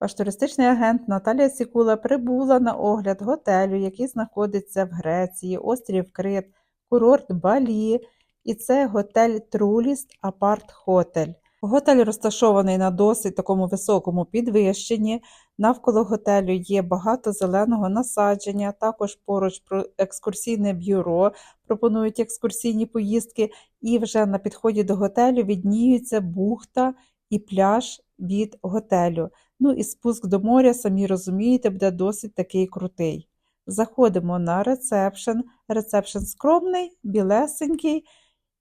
Ваш туристичний агент Наталія Сікула прибула на огляд готелю, який знаходиться в Греції, острів Крит, курорт Балі, і це готель Труліст Апарт Хотель. Готель розташований на досить такому високому підвищенні. Навколо готелю є багато зеленого насадження, також поруч екскурсійне бюро пропонують екскурсійні поїздки, і вже на підході до готелю відніються бухта і пляж від готелю. Ну і спуск до моря, самі розумієте, буде досить такий крутий. Заходимо на ресепшн. Ресепшн скромний, білесенький,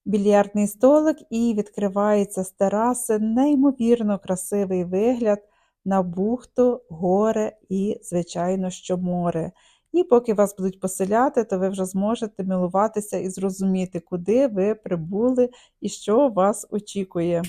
більярдний столик і відкривається з тераси неймовірно красивий вигляд на бухту, горе і, звичайно, що море. І поки вас будуть поселяти, то ви вже зможете милуватися і зрозуміти, куди ви прибули і що вас очікує.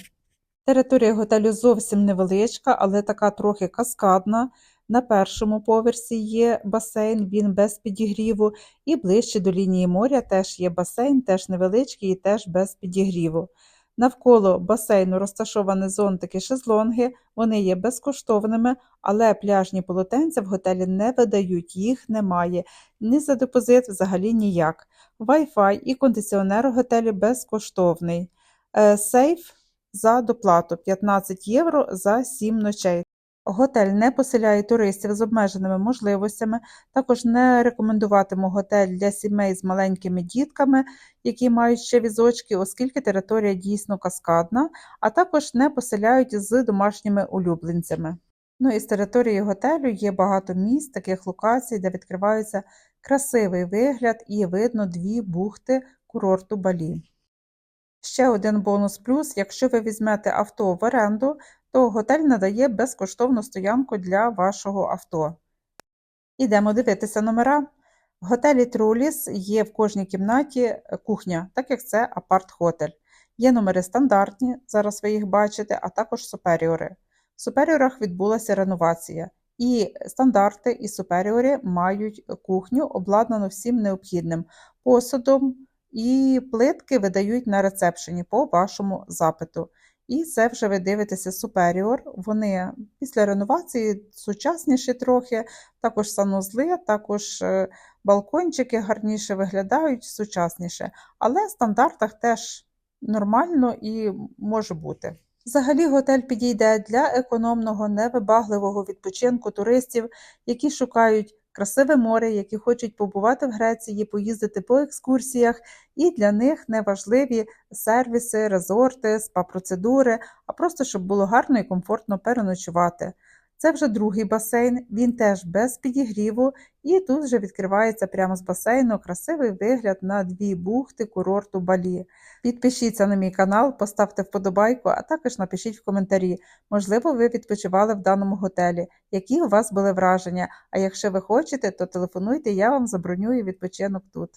Територія готелю зовсім невеличка, але така трохи каскадна. На першому поверсі є басейн, він без підігріву, і ближче до лінії моря теж є басейн, теж невеличкий і теж без підігріву. Навколо басейну розташовані зонтики шезлонги, вони є безкоштовними, але пляжні полотенця в готелі не видають, їх немає. Ні за депозит взагалі ніяк. Wi-Fi і кондиціонер у готелі безкоштовний. Е, Сейф за доплату 15 євро за 7 ночей. Готель не поселяє туристів з обмеженими можливостями. Також не рекомендуватиму готель для сімей з маленькими дітками, які мають ще візочки, оскільки територія дійсно каскадна, а також не поселяють з домашніми улюбленцями. Ну і з території готелю є багато місць, таких локацій, де відкривається красивий вигляд і видно дві бухти курорту Балі. Ще один бонус плюс, якщо ви візьмете авто в оренду, то готель надає безкоштовну стоянку для вашого авто. Ідемо дивитися номера. В готелі Труліс є в кожній кімнаті кухня, так як це апарт-хотель. Є номери стандартні, зараз ви їх бачите, а також суперіори. В суперіорах відбулася реновація. І стандарти, і суперіори мають кухню, обладнану всім необхідним посудом, і плитки видають на рецепшені по вашому запиту. І це вже ви дивитеся Superior. Вони після реновації сучасніші трохи, також санузли, також е, балкончики гарніше виглядають, сучасніше. Але в стандартах теж нормально і може бути. Взагалі, готель підійде для економного, невибагливого відпочинку туристів, які шукають красиве море, які хочуть побувати в Греції, поїздити по екскурсіях, і для них не важливі сервіси, резорти, спа-процедури, а просто щоб було гарно і комфортно переночувати. Це вже другий басейн, він теж без підігріву, і тут вже відкривається прямо з басейну красивий вигляд на дві бухти курорту Балі. Підпишіться на мій канал, поставте вподобайку, а також напишіть в коментарі, можливо, ви відпочивали в даному готелі, які у вас були враження. А якщо ви хочете, то телефонуйте, я вам забронюю відпочинок тут.